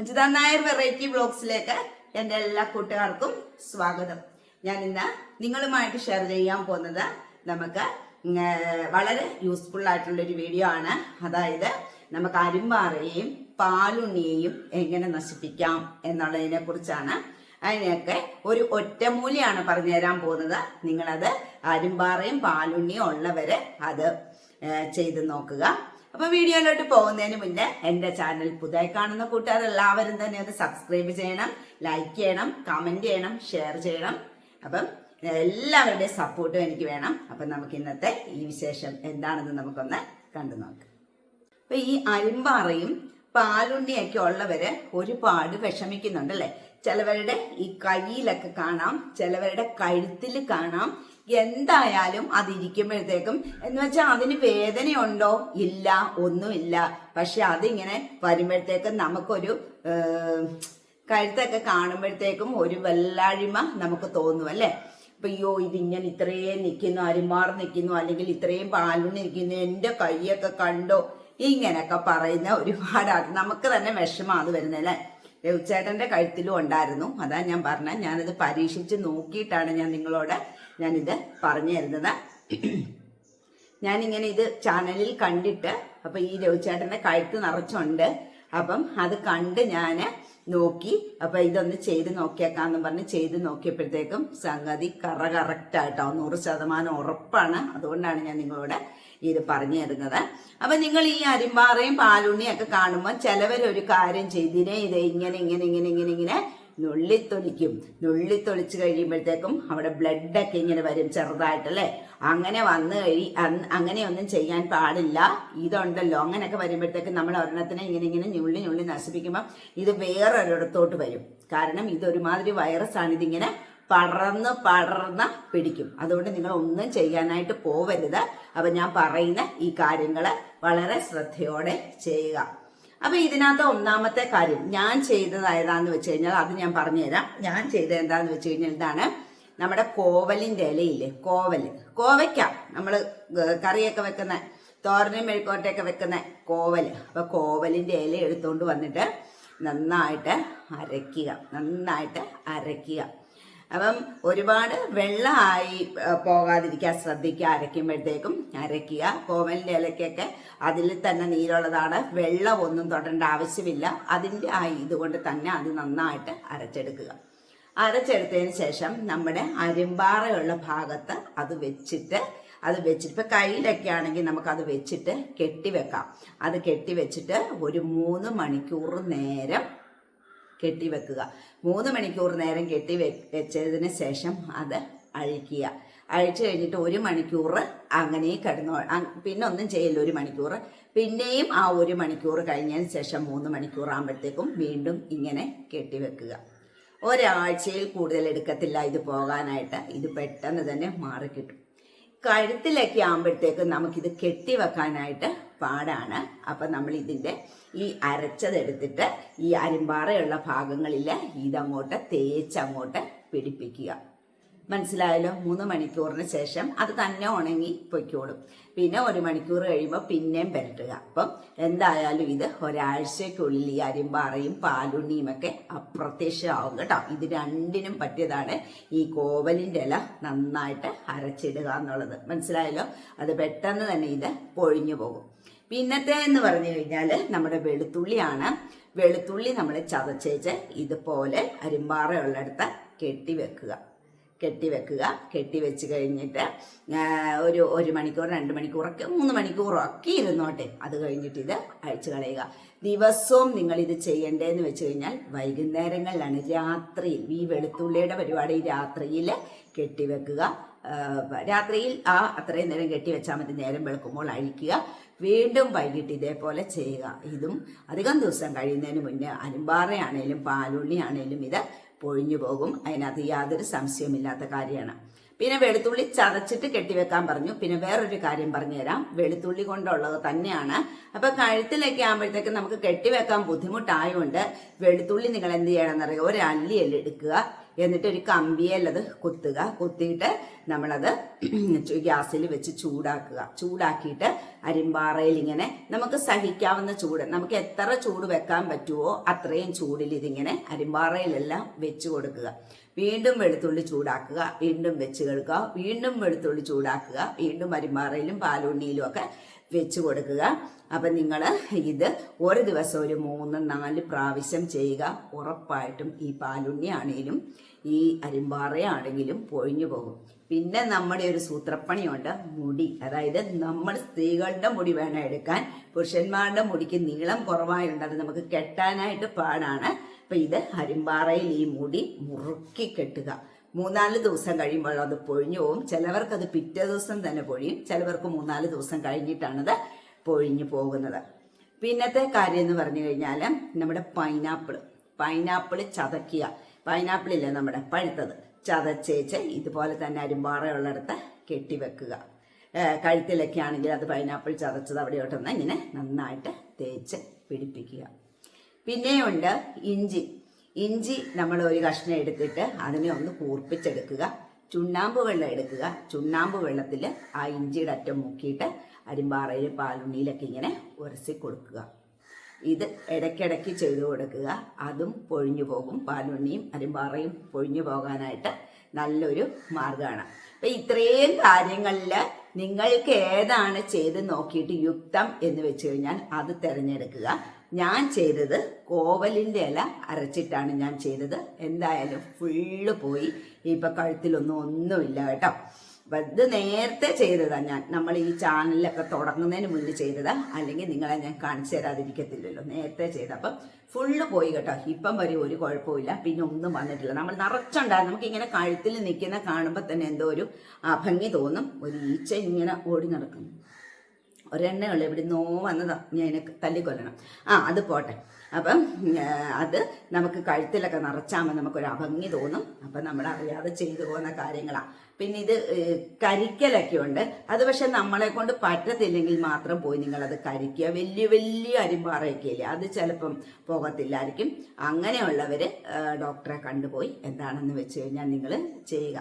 Ajitha Nair variety ബ്ലോഗ്സിലേക്ക് എന്റെ എല്ലാ കൂട്ടുകാർക്കും സ്വാഗതം. ഞാൻ ഇന്ന് നിങ്ങളുമായിട്ട് ഷെയർ ചെയ്യാൻ പോകുന്നത് നമുക്ക് വളരെ യൂസ്ഫുൾ ആയിട്ടുള്ള ഒരു വീഡിയോ ആണ്. അതായത് നമുക്ക് അരിമ്പാറയെയും പാലുണ്ണിയെയും എങ്ങനെ നശിപ്പിക്കാം എന്നുള്ളതിനെ കുറിച്ചാണ്. അതിനൊക്കെ ഒരു ഒറ്റമൂലിയാണ് പറഞ്ഞു തരാൻ പോകുന്നത്. നിങ്ങളത് അരുമ്പാറയും പാലുണ്ണിയും ഉള്ളവര് അത് ചെയ്ത് നോക്കുക. അപ്പൊ വീഡിയോയിലോട്ട് പോകുന്നതിന് മുന്നേ എന്റെ ചാനൽ പുതിയ കാണുന്ന കൂട്ടുകാർ എല്ലാവരും തന്നെ അത് സബ്സ്ക്രൈബ് ചെയ്യണം ലൈക്ക് ചെയ്യണം കമന്റ് ചെയ്യണം ഷെയർ ചെയ്യണം. അപ്പം എല്ലാവരുടെയും സപ്പോർട്ടും എനിക്ക് വേണം. അപ്പം നമുക്ക് ഇന്നത്തെ ഈ വിശേഷം എന്താണെന്ന് നമുക്കൊന്ന് കണ്ടു നോക്കാം. അപ്പൊ ഈ അരിമ്പാറയും പാലുണ്ണിയൊക്കെ ഉള്ളവര് ഒരുപാട് വിഷമിക്കുന്നുണ്ട് അല്ലെ ചിലവരുടെ ഈ കയ്യിലൊക്കെ കാണാം ചിലവരുടെ കഴുത്തിൽ കാണാം എന്തായാലും അതിരിക്കുമ്പോഴത്തേക്കും എന്ന് വെച്ചാൽ അതിന് വേദനയുണ്ടോ? ഇല്ല ഒന്നുമില്ല. പക്ഷെ അതിങ്ങനെ വരുമ്പോഴത്തേക്കും നമുക്കൊരു കഴുത്തൊക്കെ കാണുമ്പോഴത്തേക്കും ഒരു വല്ലാഴിമ നമുക്ക് തോന്നും അല്ലേ? അപ്പൊ അയ്യോ ഇതിങ്ങനെ ഇത്രയും നിൽക്കുന്നു അരിമാർ നിൽക്കുന്നു അല്ലെങ്കിൽ ഇത്രയും പാലുണ്ണി നിൽക്കുന്നു എന്റെ കൈയൊക്കെ കണ്ടോ? ഇങ്ങനെയൊക്കെ പറയുന്ന ഒരുപാട് നമുക്ക് തന്നെ വിഷമം അത് വരുന്നല്ലേ രവിച്ചേട്ടന്റെ കഴുത്തിലും ഉണ്ടായിരുന്നു. അതാ ഞാൻ പറഞ്ഞ ഞാനത് പരീക്ഷിച്ച് നോക്കിയിട്ടാണ് ഞാൻ നിങ്ങളോട് ഞാനിത് പറഞ്ഞു തരുന്നത്. ഞാനിങ്ങനെ ഇത് ചാനലിൽ കണ്ടിട്ട് അപ്പൊ ഈ രവിചേട്ടനെ കഴുത്ത് നിറച്ചുണ്ട്. അപ്പം അത് കണ്ട് ഞാൻ നോക്കി അപ്പൊ ഇതൊന്ന് ചെയ്ത് നോക്കിയേക്കാന്ന് പറഞ്ഞ് ചെയ്ത് നോക്കിയപ്പോഴത്തേക്കും സംഗതി കറ കറക്റ്റ് ആയിട്ടോ നൂറ് ശതമാനം ഉറപ്പാണ്. അതുകൊണ്ടാണ് ഞാൻ നിങ്ങളോട് ഇത് പറഞ്ഞു തരുന്നത്. അപ്പൊ നിങ്ങൾ ഈ അരിമ്പാറയും പാലുണ്ണിയും ഒക്കെ കാണുമ്പോൾ ചിലവരൊരു കാര്യം ചെയ്തിനെ ഇത് ഇങ്ങനെ ഇങ്ങനെ ഇങ്ങനെ ഇങ്ങനെ ഇങ്ങനെ നുള്ളിത്തൊലിക്കും. നുള്ളിത്തൊലിച്ച് കഴിയുമ്പോഴത്തേക്കും അവിടെ ബ്ലഡൊക്കെ ഇങ്ങനെ വരും ചെറുതായിട്ടല്ലേ? അങ്ങനെ വന്നു കഴി അങ്ങനെയൊന്നും ചെയ്യാൻ പാടില്ല. ഇതുണ്ടല്ലോ. അങ്ങനെയൊക്കെ വരുമ്പോഴത്തേക്കും നമ്മൾ ഒരെണ്ണത്തിനെ ഇങ്ങനെ ഇങ്ങനെ ഞുള്ളി ഞുള്ളി നശിപ്പിക്കുമ്പോൾ ഇത് വേറൊരിടത്തോട്ട് വരും. കാരണം ഇതൊരുമാതിരി വൈറസാണ്. ഇതിങ്ങനെ പടർന്ന് പടർന്ന് പിടിക്കും. അതുകൊണ്ട് നിങ്ങൾ ഒന്നും ചെയ്യാനായിട്ട് പോവരുത്. അപ്പൊ ഞാൻ പറയുന്ന ഈ കാര്യങ്ങൾ വളരെ ശ്രദ്ധയോടെ ചെയ്യുക. അപ്പൊ ഇതിനകത്ത് ഒന്നാമത്തെ കാര്യം ഞാൻ ചെയ്തത് ഏതാന്ന് വെച്ച് കഴിഞ്ഞാൽ അത് ഞാൻ പറഞ്ഞുതരാം. ഞാൻ ചെയ്തത് എന്താന്ന് വെച്ച് കഴിഞ്ഞാൽ ഇതാണ് നമ്മുടെ കോവലിന്റെ ഇലയില്ലേ കോവൽ കോവയ്ക്ക നമ്മൾ കറിയൊക്കെ വെക്കുന്ന തോരനും മെഴുക്കോട്ടയൊക്കെ വെക്കുന്ന കോവൽ അപ്പൊ കോവലിന്റെ ഇല എടുത്തുകൊണ്ട് വന്നിട്ട് നന്നായിട്ട് അരയ്ക്കുക നന്നായിട്ട് അരയ്ക്കുക. അപ്പം ഒരുപാട് വെള്ളമായി പോകാതിരിക്കാൻ ശ്രദ്ധിക്കുക. അരയ്ക്കുമ്പോഴത്തേക്കും അരയ്ക്കുക. കോവലിന്റെ ഇലയ്ക്കൊക്കെ അതിൽ തന്നെ നീരുള്ളതാണ്. വെള്ളം ഒന്നും തൊടേണ്ട ആവശ്യമില്ല. അതിന്റെ ആ ഇതുകൊണ്ട് തന്നെ അത് നന്നായിട്ട് അരച്ചെടുക്കുക. അരച്ചെടുത്തതിന് ശേഷം നമ്മുടെ അരിമ്പാറയുള്ള ഭാഗത്ത് അത് വെച്ചിട്ട് അത് വെച്ചിട്ട് ഇപ്പം കയ്യിലൊക്കെ ആണെങ്കിൽ നമുക്കത് വെച്ചിട്ട് കെട്ടിവെക്കാം അത് കെട്ടിവെച്ചിട്ട് ഒരു മൂന്ന് മണിക്കൂർ നേരം കെട്ടിവെക്കുക. മൂന്ന് മണിക്കൂർ നേരം കെട്ടി വെച്ചതിന് ശേഷം അത് അഴിക്കുക. അഴിച്ചു കഴിഞ്ഞിട്ട് ഒരു മണിക്കൂർ അങ്ങനെ കിടന്നു പിന്നെ ഒന്നും ചെയ്യില്ല ഒരു മണിക്കൂർ. പിന്നെയും ആ ഒരു മണിക്കൂർ കഴിഞ്ഞതിന് ശേഷം മൂന്ന് മണിക്കൂർ ആകുമ്പോഴത്തേക്കും വീണ്ടും ഇങ്ങനെ കെട്ടിവെക്കുക. ഒരാഴ്ചയിൽ കൂടുതൽ എടുക്കത്തില്ല ഇത് പോകാനായിട്ട്. ഇത് പെട്ടെന്ന് തന്നെ മാറിക്കിട്ടും. കഴുത്തിലൊക്കെ ആകുമ്പോഴത്തേക്കും നമുക്കിത് കെട്ടിവെക്കാനായിട്ട് പാടാണ്. അപ്പം നമ്മൾ ഇതിന്റെ ഈ അരച്ചതെടുത്തിട്ട് ഈ അരിമ്പാറയുള്ള ഭാഗങ്ങളിൽ ഇതങ്ങോട്ട് തേച്ചങ്ങോട്ട് പിടിപ്പിക്കുക. മനസ്സിലായല്ലോ? മൂന്ന് മണിക്കൂറിന് ശേഷം അത് തന്നെ ഉണങ്ങി പൊയ്ക്കോളും. പിന്നെ ഒരു മണിക്കൂർ കഴിയുമ്പോൾ പിന്നെയും പെരട്ടുക. അപ്പം എന്തായാലും ഇത് ഒരാഴ്ചക്കുള്ളിൽ ഈ അരിമ്പാറയും പാലുണ്ണിയും ഒക്കെ അപ്രത്യക്ഷമാവും കേട്ടോ. ഇത് രണ്ടിനും പറ്റിയതാണ് ഈ കോവലിന്റെ ഇല നന്നായിട്ട് അരച്ചിടുക എന്നുള്ളത്. മനസ്സിലായല്ലോ? അത് പെട്ടെന്ന് തന്നെ ഇത് പൊഴിഞ്ഞു പോകും. പിന്നത്തെ എന്ന് പറഞ്ഞു കഴിഞ്ഞാൽ നമ്മുടെ വെളുത്തുള്ളിയാണ്. വെളുത്തുള്ളി നമ്മൾ ചതച്ചേച്ച് ഇതുപോലെ അരിമ്പാറ കെട്ടി കെട്ടിവെക്കുക കെട്ടിവെക്കുക കെട്ടിവെച്ച് കഴിഞ്ഞിട്ട് ഒരു ഒരു മണിക്കൂർ രണ്ട് മണിക്കൂറൊക്കെ മൂന്ന് മണിക്കൂറൊക്കെ ഇരുന്നോട്ടെ. അത് കഴിഞ്ഞിട്ട് ഇത് അഴിച്ചു കളയുക. ദിവസവും നിങ്ങൾ ഇത് ചെയ്യേണ്ടതെന്ന് വെച്ച് കഴിഞ്ഞാൽ വൈകുന്നേരങ്ങളിലാണ് രാത്രിയിൽ ഈ വെളുത്തുള്ളിയുടെ പരിപാടി രാത്രിയിൽ കെട്ടിവെക്കുക രാത്രിയിൽ ആ അത്രയും നേരം കെട്ടിവെച്ചാൽ മതി. നേരം വെളുക്കുമ്പോൾ അഴിക്കുക. വീണ്ടും വൈകിട്ട് ഇതേപോലെ ചെയ്യുക. ഇതും അധികം ദിവസം കഴിയുന്നതിന് മുന്നേ അരുമ്പാറയാണേലും പാലുണ്ണിയാണേലും ഇത് പൊഴിഞ്ഞു പോകും. അതിനകത്ത് യാതൊരു സംശയമില്ലാത്ത കാര്യമാണ്. പിന്നെ വെളുത്തുള്ളി ചതച്ചിട്ട് കെട്ടിവെക്കാൻ പറഞ്ഞു. പിന്നെ വേറൊരു കാര്യം പറഞ്ഞുതരാം. വെളുത്തുള്ളി കൊണ്ടുള്ളത് തന്നെയാണ്. അപ്പൊ കഴുത്തിലൊക്കെ ആകുമ്പോഴത്തേക്ക് നമുക്ക് കെട്ടിവെക്കാൻ ബുദ്ധിമുട്ടായതുകൊണ്ട് വെളുത്തുള്ളി നിങ്ങൾ എന്ത് ചെയ്യണമെന്നറിയാം ഒരു അല്ലിയല്ല എടുക്കുക. എന്നിട്ട് ഒരു കമ്പിയല്ലത് കുത്തുക. കുത്തിയിട്ട് നമ്മളത് ഗ്യാസിൽ വെച്ച് ചൂടാക്കുക. ചൂടാക്കിയിട്ട് അരിമ്പാറയിൽ ഇങ്ങനെ നമുക്ക് സഹിക്കാവുന്ന ചൂട്. നമുക്ക് എത്ര ചൂട് വെക്കാൻ പറ്റുമോ അത്രയും ചൂടിൽ ഇതിങ്ങനെ അരിമ്പാറയിലെല്ലാം വെച്ച് കൊടുക്കുക. വീണ്ടും വെളുത്തുള്ളി ചൂടാക്കുക. വീണ്ടും വെച്ച് കൊടുക്കുക വീണ്ടും വെളുത്തുള്ളി ചൂടാക്കുക. വീണ്ടും അരിമാറയിലും പാലുണ്ണിയിലും ഒക്കെ വെച്ച് കൊടുക്കുക. അപ്പം നിങ്ങൾ ഇത് ഒരു ദിവസം ഒരു മൂന്ന് നാല് പ്രാവശ്യം ചെയ്യുക. ഉറപ്പായിട്ടും ഈ പാലുണ്ണി ആണെങ്കിലും ഈ അരിമ്പാറയാണെങ്കിലും പൊഴിഞ്ഞു പോകും. പിന്നെ നമ്മുടെ ഒരു സൂത്രപ്പണിയുണ്ട്. മുടി. അതായത് നമ്മൾ സ്ത്രീകളുടെ മുടി വേണം എടുക്കാൻ. പുരുഷന്മാരുടെ മുടിക്ക് നീളം കുറവായുണ്ട് അത് നമുക്ക് കെട്ടാനായിട്ട് പാടാണ്. അപ്പം ഇത് അരിമ്പാറയിൽ ഈ മുടി മുറുക്കി കെട്ടുക. മൂന്നാൽ ദിവസം കഴിയുമ്പോൾ അത് പൊഴിഞ്ഞു പോകും ചിലവർക്ക് അത് പിറ്റേ ദിവസം തന്നെ പൊഴിയും. ചിലവർക്ക് മൂന്നാൽ ദിവസം കഴിഞ്ഞിട്ടാണത് പൊഴിഞ്ഞു പോകുന്നത്. പിന്നത്തെ കാര്യം എന്ന് പറഞ്ഞു കഴിഞ്ഞാൽ നമ്മുടെ പൈനാപ്പിൾ പൈനാപ്പിൾ ചതക്കുക പൈനാപ്പിൾ ഇല്ലേ നമ്മുടെ? പഴുത്തത്. ചതച്ചേച്ച് ഇതുപോലെ തന്നെ അരിമ്പാറയുള്ളിടത്ത് കെട്ടിവെക്കുക. കഴുത്തിലൊക്കെ ആണെങ്കിൽ അത് പൈനാപ്പിൾ ചതച്ചത് അവിടെയോട്ടൊന്ന് ഇങ്ങനെ നന്നായിട്ട് തേച്ച് പിടിപ്പിക്കുക. പിന്നെയുണ്ട് ഇഞ്ചി. ഇഞ്ചി നമ്മൾ ഒരു കഷ്ണം എടുത്തിട്ട് അതിനെ ഒന്ന് കൂർപ്പിച്ചെടുക്കുക. ചുണ്ണാമ്പ് വെള്ളം എടുക്കുക. ചുണ്ണാമ്പ് വെള്ളത്തിൽ ആ ഇഞ്ചിയുടെ അറ്റം മുക്കിയിട്ട് അരിമ്പാറയിൽ പാലുണ്ണിയിലൊക്കെ ഇങ്ങനെ ഉരസി കൊടുക്കുക. ഇത് ഇടയ്ക്കിടയ്ക്ക് ചെയ്തു കൊടുക്കുക. അതും പൊഴിഞ്ഞു പോകും. പാലുണ്ണിയും അരിമ്പാറയും പൊഴിഞ്ഞു പോകാനായിട്ട് നല്ലൊരു മാർഗമാണ് അപ്പം ഇത്രയും കാര്യങ്ങളിൽ നിങ്ങൾക്ക് ഏതാണ് ചെയ്ത് നോക്കിയിട്ട് യുക്തം എന്ന് വെച്ച് കഴിഞ്ഞാൽ അത് തിരഞ്ഞെടുക്കുക. ഞാൻ ചെയ്തത് കോവലിന്റെ ഇല അരച്ചിട്ടാണ് ഞാൻ ചെയ്തത്. എന്തായാലും ഫുള്ള് പോയി. ഇപ്പം കഴുത്തിലൊന്നും ഒന്നുമില്ല കേട്ടോ. ഇത് നേരത്തെ ചെയ്തതാണ് ഞാൻ. നമ്മൾ ഈ ചാനലിലൊക്കെ തുടങ്ങുന്നതിന് മുന്നേ ചെയ്തതാ. അല്ലെങ്കിൽ നിങ്ങളെ ഞാൻ കാണിച്ചു തരാതിരിക്കത്തില്ലല്ലോ. നേരത്തെ ചെയ്ത അപ്പം ഫുള്ള് പോയി കേട്ടോ. ഇപ്പം വരെ ഒരു കുഴപ്പമില്ല പിന്നെ ഒന്നും വന്നിട്ടില്ല. നമ്മൾ നിറച്ചുണ്ടാകും നമുക്ക് ഇങ്ങനെ കഴുത്തിൽ നിൽക്കുന്ന കാണുമ്പോൾ തന്നെ എന്തോ ഒരു അഭംഗി തോന്നും. ഒരു ഈച്ച ഇങ്ങനെ ഓടി നടക്കുന്നു. ഒരെണ്ണയുള്ളൂ ഇവിടെ നോ വന്നതാ. ഞാൻ അതിനെ തല്ലിക്കൊല്ലണം. ആ അത് പോട്ടെ. അപ്പം അത് നമുക്ക് കഴുത്തിലൊക്കെ നിറച്ചാകുമ്പോൾ നമുക്കൊരു അഭംഗി തോന്നും. അപ്പം നമ്മൾ അറിയാതെ ചെയ്തു പോകുന്ന കാര്യങ്ങളാണ് പിന്നെ ഇത് കരിക്കലൊക്കെ ഉണ്ട്. അത് പക്ഷെ നമ്മളെ കൊണ്ട് പറ്റത്തില്ലെങ്കിൽ മാത്രം പോയി നിങ്ങളത് കരിക്കുക. വലിയ വലിയ അരിമ്പാറയൊക്കെ ഇല്ലേ അത് ചിലപ്പം പോകത്തില്ലായിരിക്കും. അങ്ങനെയുള്ളവർ ഡോക്ടറെ കണ്ടുപോയി എന്താണെന്ന് വെച്ച് കഴിഞ്ഞാൽ നിങ്ങൾ ചെയ്യുക.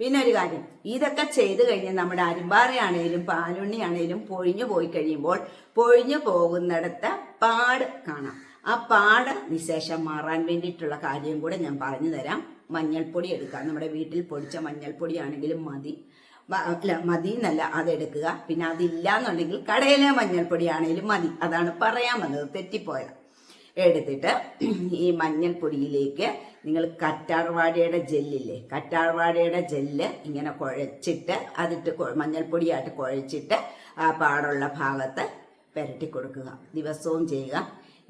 പിന്നെ ഒരു കാര്യം ഇതൊക്കെ ചെയ്തു കഴിഞ്ഞാൽ നമ്മുടെ അരിമ്പാറയാണേലും പാലുണ്ണിയാണേലും പൊഴിഞ്ഞു പോയി കഴിയുമ്പോൾ പൊഴിഞ്ഞു പോകുന്നിടത്ത് പാട് കാണാം. ആ പാട് നിശേഷം മാറാൻ വേണ്ടിയിട്ടുള്ള കാര്യം കൂടെ ഞാൻ പറഞ്ഞു തരാം. മഞ്ഞൾപ്പൊടി എടുക്കാം നമ്മുടെ വീട്ടിൽ പൊടിച്ച മഞ്ഞൾപ്പൊടി ആണെങ്കിലും മതി അല്ല മതി എന്നല്ല അതെടുക്കുക. പിന്നെ അതില്ല എന്നുണ്ടെങ്കിൽ കടയിലെ മഞ്ഞൾപ്പൊടി ആണെങ്കിലും മതി. അതാണ് പറയാൻ വന്നത്. തെറ്റിപ്പോയത്. എടുത്തിട്ട് ഈ മഞ്ഞൾപ്പൊടിയിലേക്ക് നിങ്ങൾ കറ്റാർവാഴയുടെ ജെല്ലില്ലേ? കറ്റാർവാഴയുടെ ജെല്ല് ഇങ്ങനെ കുഴച്ചിട്ട് അതിട്ട് മഞ്ഞൾപ്പൊടിയായിട്ട് കുഴച്ചിട്ട് ആ പാടുള്ള ഭാഗത്ത് പുരട്ടി കൊടുക്കുക. ദിവസവും ചെയ്യുക.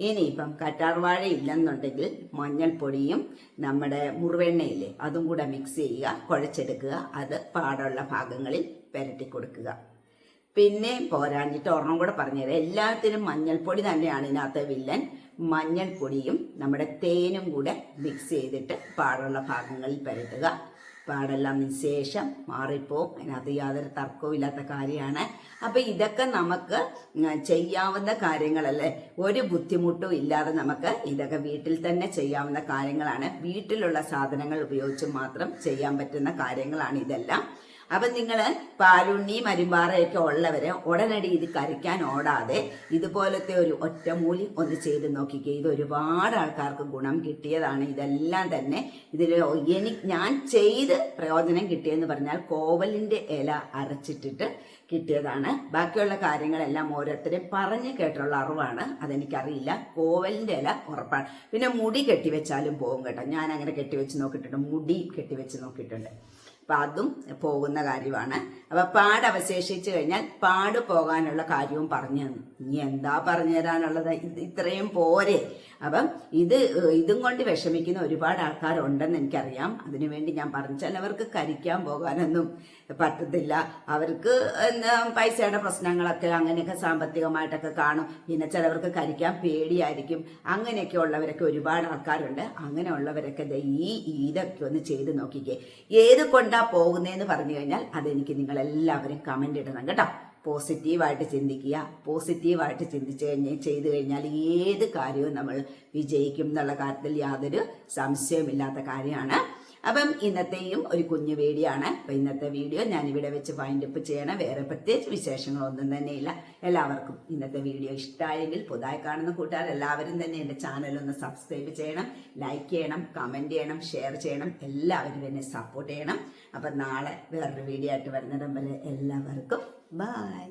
ഇനിയിപ്പം കറ്റാർവാഴ ഇല്ലെന്നുണ്ടെങ്കിൽ മഞ്ഞൾപ്പൊടിയും നമ്മുടെ മുറിവെണ്ണയില്ലേ അതും കൂടെ മിക്സ് ചെയ്യുക കുഴച്ചെടുക്കുക. അത് പാടുള്ള ഭാഗങ്ങളിൽ പുരട്ടി കൊടുക്കുക. പിന്നെ പോരാഞ്ഞിട്ട് ഒരെണ്ണം കൂടെ പറഞ്ഞുതരാം. എല്ലാത്തിനും മഞ്ഞൾപ്പൊടി തന്നെയാണ് ഇതിനകത്ത് വില്ലൻ. മഞ്ഞൾപ്പൊടിയും നമ്മുടെ തേനും കൂടെ മിക്സ് ചെയ്തിട്ട് പാടുള്ള ഭാഗങ്ങളിൽ പരത്തുക പാടെല്ലാം ശേഷം മാറിപ്പോവും. അതിനകത്ത് യാതൊരു തർക്കവും ഇല്ലാത്ത കാര്യമാണ്. അപ്പം ഇതൊക്കെ നമുക്ക് ചെയ്യാവുന്ന കാര്യങ്ങളല്ലേ? ഒരു ബുദ്ധിമുട്ടും ഇല്ലാതെ നമുക്ക് ഇതൊക്കെ വീട്ടിൽ തന്നെ ചെയ്യാവുന്ന കാര്യങ്ങളാണ്. വീട്ടിലുള്ള സാധനങ്ങൾ ഉപയോഗിച്ച് മാത്രം ചെയ്യാൻ പറ്റുന്ന കാര്യങ്ങളാണ് ഇതെല്ലാം. അപ്പം നിങ്ങൾ പാലുണ്ണി അരിമ്പാറയൊക്കെ ഉള്ളവരെ ഉടനടി ഇത് കരയ്ക്കാൻ ഓടാതെ ഇതുപോലത്തെ ഒരു ഒറ്റമൂലി ഒന്ന് ചെയ്ത് നോക്കിക്കുക ഇത് ഒരുപാട് ആൾക്കാർക്ക് ഗുണം കിട്ടിയതാണ്. ഇതെല്ലാം തന്നെ ഇതിൽ എനിക്ക് ഞാൻ ചെയ്ത് പ്രയോജനം കിട്ടിയെന്ന് പറഞ്ഞാൽ കോവലിന്റെ ഇല അരച്ചിട്ടിട്ട് കിട്ടിയതാണ്. ബാക്കിയുള്ള കാര്യങ്ങളെല്ലാം ഓരോരുത്തരും പറഞ്ഞു കേട്ടുള്ള അറിവാണ്. അതെനിക്കറിയില്ല. കോവലിന്റെ ഇല ഉറപ്പാണ്. പിന്നെ മുടി കെട്ടിവെച്ചാലും പോകും കേട്ടോ. ഞാൻ അങ്ങനെ കെട്ടിവെച്ച് നോക്കിയിട്ടുണ്ട്. മുടി കെട്ടിവെച്ച് നോക്കിയിട്ടുണ്ട്. അപ്പം അതും പോകുന്ന കാര്യമാണ്. അപ്പം പാട് അവശേഷിച്ച് കഴിഞ്ഞാൽ പാട് പോകാനുള്ള കാര്യവും പറഞ്ഞു തന്നു. ഇനി എന്താ പറഞ്ഞു തരാനുള്ളത്? ഇത്രയും പോരെ. അപ്പം ഇത് ഇതും കൊണ്ട് വിഷമിക്കുന്ന ഒരുപാട് ആൾക്കാരുണ്ടെന്ന് എനിക്കറിയാം. അതിനുവേണ്ടി ഞാൻ പറഞ്ഞു. ചിലവർക്ക് കരിക്കാൻ പോകാനൊന്നും പറ്റത്തില്ല. അവർക്ക് പൈസയുടെ പ്രശ്നങ്ങളൊക്കെ അങ്ങനെയൊക്കെ സാമ്പത്തികമായിട്ടൊക്കെ കാണും. പിന്നെ ചിലവർക്ക് കരിക്കാൻ പേടിയായിരിക്കും. അങ്ങനെയൊക്കെ ഉള്ളവരൊക്കെ ഒരുപാട് ആൾക്കാരുണ്ട്. അങ്ങനെയുള്ളവരൊക്കെ ഈ ഇതൊക്കെ ഒന്ന് ചെയ്ത് നോക്കിക്കേ. ഏത് കൊണ്ടാ പോകുന്നതെന്ന് പറഞ്ഞു കഴിഞ്ഞാൽ അതെനിക്ക് നിങ്ങൾ എല്ലാവരും കമന്റ് ഇടണം കേട്ടോ. പോസിറ്റീവായിട്ട് ചിന്തിക്കുക. പോസിറ്റീവായിട്ട് ചിന്തിച്ചു കഴിഞ്ഞ് ചെയ്തു കഴിഞ്ഞാൽ ഏത് കാര്യവും നമ്മൾ വിജയിക്കും എന്നുള്ള കാര്യത്തിൽ യാതൊരു സംശയമില്ലാത്ത കാര്യമാണ്. അപ്പം ഇന്നത്തെയും ഒരു കുഞ്ഞു വീഡിയോ ആണ്. അപ്പം ഇന്നത്തെ വീഡിയോ ഞാൻ ഇവിടെ വെച്ച് വൈൻഡപ്പ് ചെയ്യണം. വേറെ പ്രത്യേകിച്ച് വിശേഷങ്ങളൊന്നും തന്നെയില്ല. എല്ലാവർക്കും ഇന്നത്തെ വീഡിയോ ഇഷ്ടമായെങ്കിൽ പുതുതായി കാണുന്ന കൂട്ടുകാർ എല്ലാവരും തന്നെ എന്റെ ചാനൽ ഒന്ന് സബ്സ്ക്രൈബ് ചെയ്യണം ലൈക്ക് ചെയ്യണം കമന്റ് ചെയ്യണം ഷെയർ ചെയ്യണം. എല്ലാവരും എന്നെ സപ്പോർട്ട് ചെയ്യണം. അപ്പം നാളെ വേറൊരു വീഡിയോ ആയിട്ട് വരുന്നിടം വരെ എല്ലാവർക്കും ബൈ